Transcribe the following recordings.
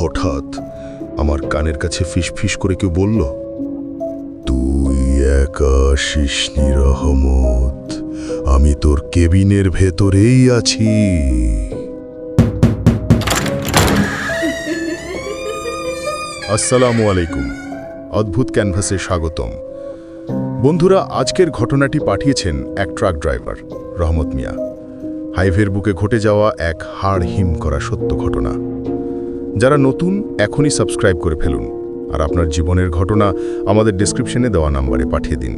হঠাৎ আমার কানের কাছে ফিস ফিস করে কেউ বলল, তুই একা শিসনি রহমত, আমি তোর কেবিনের ভেতরেই আছি। আসসালামু আলাইকুম, অদ্ভুত ক্যানভাসে স্বাগতম। বন্ধুরা, আজকের ঘটনাটি পাঠিয়েছেন এক ট্রাক ড্রাইভার, রহমত মিয়া। হাইভের বুকে ঘটে যাওয়া এক হাড় হিম করা সত্য ঘটনা। যারা নতুন, এখনই সাবস্ক্রাইব করে ফেলুন। আর আপনার জীবনের ঘটনা আমাদের ডিসক্রিপশনে দেওয়া নাম্বারে পাঠিয়ে দিন।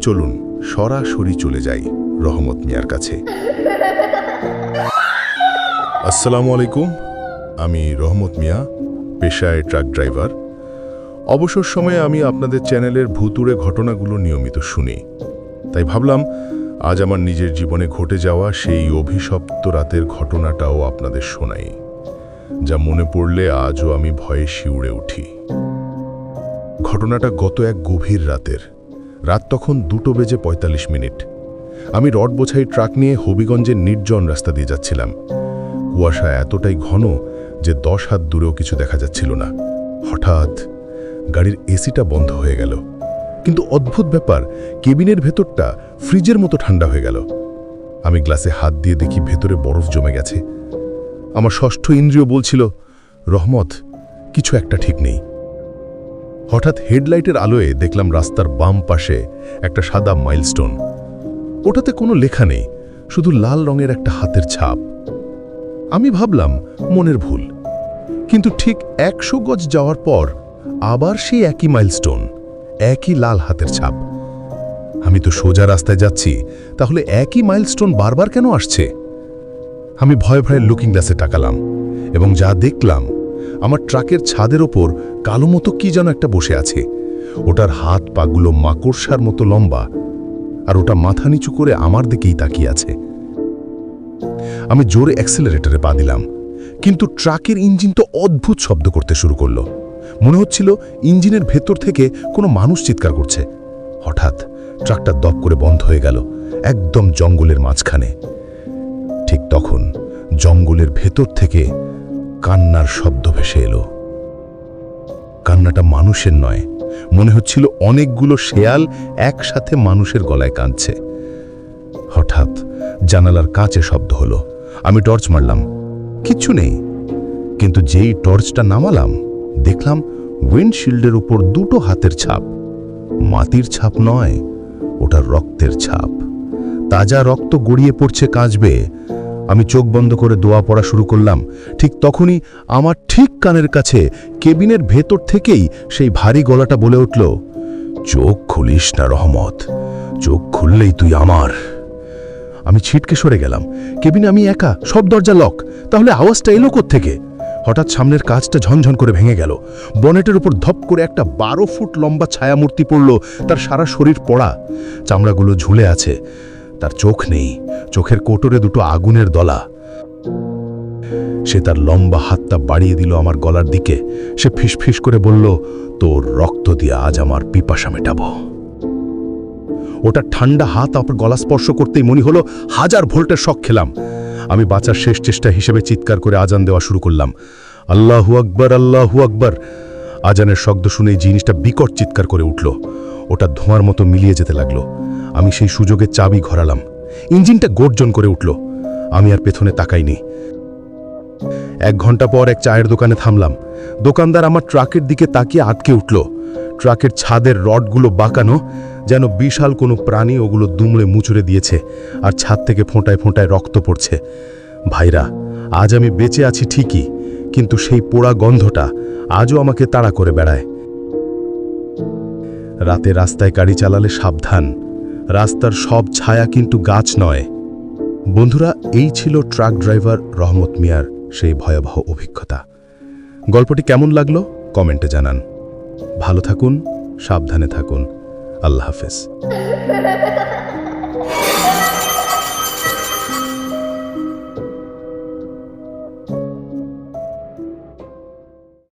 চলুন, সরাসরি চলে যাই রহমত মিয়ার কাছে। আসসালামু আলাইকুম, আমি রহমত মিয়া, পেশায় ট্রাক ড্রাইভার অবসর সময়ে আমি আপনাদের চ্যানেলের ভুতুড়ে ঘটনাগুলো নিয়মিত শুনি। তাই ভাবলাম, আজ আমার নিজের জীবনে ঘটে যাওয়া সেই অভিশপ্ত রাতের ঘটনাটাও আপনাদের শোনাই। যা মনে পড়লে আজও আমি ভয়ে শিউড়ে উঠি। ঘটনাটা গত এক গভীর রাতের। রাত তখন দুটো বেজে ৪৫ মিনিট। আমি রড বোঝাই ট্রাক নিয়ে হবিগঞ্জের নির্জন রাস্তা দিয়ে যাচ্ছিলাম। কুয়াশা এতটাই ঘন যে দশ হাত দূরেও কিছু দেখা যাচ্ছিল না। হঠাৎ গাড়ির এসিটা বন্ধ হয়ে গেল। কিন্তু অদ্ভুত ব্যাপার, কেবিনের ভেতরটা ফ্রিজের মতো ঠান্ডা হয়ে গেল। আমি গ্লাসে হাত দিয়ে দেখি ভেতরে বরফ জমে গেছে। আমার ষষ্ঠ ইন্দ্রিয় বলছিল, রহমত, কিছু একটা ঠিক নেই। হঠাৎ হেডলাইটের আলোয় দেখলাম রাস্তার বাম পাশে একটা সাদা মাইলস্টোন। ওটাতে কোনো লেখা নেই, শুধু লাল রঙের একটা হাতের ছাপ। আমি ভাবলাম, মনের ভুল। কিন্তু ঠিক একশো গজ যাওয়ার পর আবার সেই একই মাইলস্টোন, একই লাল হাতের ছাপ। আমি তো সোজা রাস্তায় যাচ্ছি, তাহলে একই মাইলস্টোন বারবার কেন আসছে? আমি ভয়ে ভয়ে লুকিং গ্লাসে টাকালাম এবং যা দেখলাম, আমার ট্রাকের ছাদের ওপর কালো মতো কি যেন একটা বসে আছে। ওটার হাত পাগুলো মাকড়সার মতো লম্বা আর ওটা মাথা নিচু করে আমার দিকেই তাকিয়ে আছে। আমি জোরে অ্যাক্সেলারেটরে পা দিলাম, কিন্তু ট্রাকের ইঞ্জিন তো অদ্ভুত শব্দ করতে শুরু করল। মনে হচ্ছিল ইঞ্জিনের ভেতর থেকে কোনো মানুষ চিৎকার করছে। হঠাৎ ট্রাকটা দপ করে বন্ধ হয়ে গেল, একদম জঙ্গলের মাঝখানে। তখন জঙ্গলের ভেতর থেকে কান্নার শব্দ ভেসে এলো। কান্নাটা মানুষের নয়, মনে হচ্ছিল অনেকগুলো শেয়াল একসাথে মানুষের গলায় কাঁদছে। হঠাৎ জানালার কাছে শব্দ হলো। আমি টর্চ মারলাম। কিচ্ছু নেই। কিন্তু যেই টর্চটা নামালাম, দেখলাম উইন্ডশিল্ডের উপর দুটো হাতের ছাপ। মাটির ছাপ নয়, ওটা রক্তের ছাপ। তাজা রক্ত গড়িয়ে পড়ছে কাঁচবে। আমি চোখ বন্ধ করে দোয়া পড়া শুরু করলাম। ঠিক তখনই আমার ঠিক কানের কাছে কেবিনের ভেতর থেকেই সেই ভারী গলাটা বলে উঠল, চোখ খুলিস না রহমত, চোখ খুললেই তুই আমার। আমি ছিটকে সরে গেলাম। কেবিনে আমি একা, সব দরজা লক, তাহলে আওয়াজটা এলো থেকে হঠাৎ সামনের কাজটা ঝনঝন করে ভেঙে গেল। বনেটের উপর ধপ করে একটা বারো ফুট লম্বা ছায়ামূর্তি পড়ল, তার সারা শরীর পড়া। চামড়াগুলো ঝুলে আছে। তার চোখ নেই, চোখের কোটরে দুটো আগুনের দলা। সে তার লম্বা হাতটা বাড়িয়ে দিল আমার গলার দিকে। সে ফিসফিস করে বলল, তোর রক্ত দিয়ে আজ আমার পিপাসা মেটাবো। ওটা ঠান্ডা হাত আমার গলা স্পর্শ করতেই মনে হলো, হাজার ভোল্টের শখ খেলাম। আমি বাঁচার শেষ চেষ্টা হিসেবে চিৎকার করে আজান দেওয়া শুরু করলাম। আল্লাহু আকবর আল্লাহু আকবর। আজানের শব্দ শুনে জিনিসটা বিকট চিৎকার করে উঠল। ওটা ধোঁয়ার মতো মিলিয়ে যেতে লাগল। আমি সেই সুযোগে চাবি ঘরালাম। ইঞ্জিনটা গর্জন করে উঠল। আমি আর পেছনে তাকাইনি। এক ঘণ্টা পর এক চায়ের দোকানে থামলাম। দোকানদার আমার ট্রাকের দিকে তাকিয়ে আটকে উঠল। ট্রাকের ছাদের রডগুলো বাঁকানো, যেন বিশাল কোনো প্রাণী ওগুলো দুমড়ে মুচড়ে দিয়েছে আর ছাদ থেকে ফোঁটায় ফোঁটায় রক্ত পড়ছে। ভাইরা, আজ আমি বেঁচে আছি ঠিকই, কিন্তু সেই পোড়া গন্ধটা আজও আমাকে তাড়া করে বেড়ায়। রাতে রাস্তায় গাড়ি চালালে সাবধান। রাস্তার সব ছায়া কিন্তু গাছ নয়। বন্ধুরা, এই ছিল ট্রাক ড্রাইভার রহমত মিয়ার সেই ভয়াবহ অভিজ্ঞতা। গল্পটি কেমন লাগল? কমেন্টে জানান। ভালো থাকুন, সাবধানে থাকুন। আল্লাহ হাফেজ।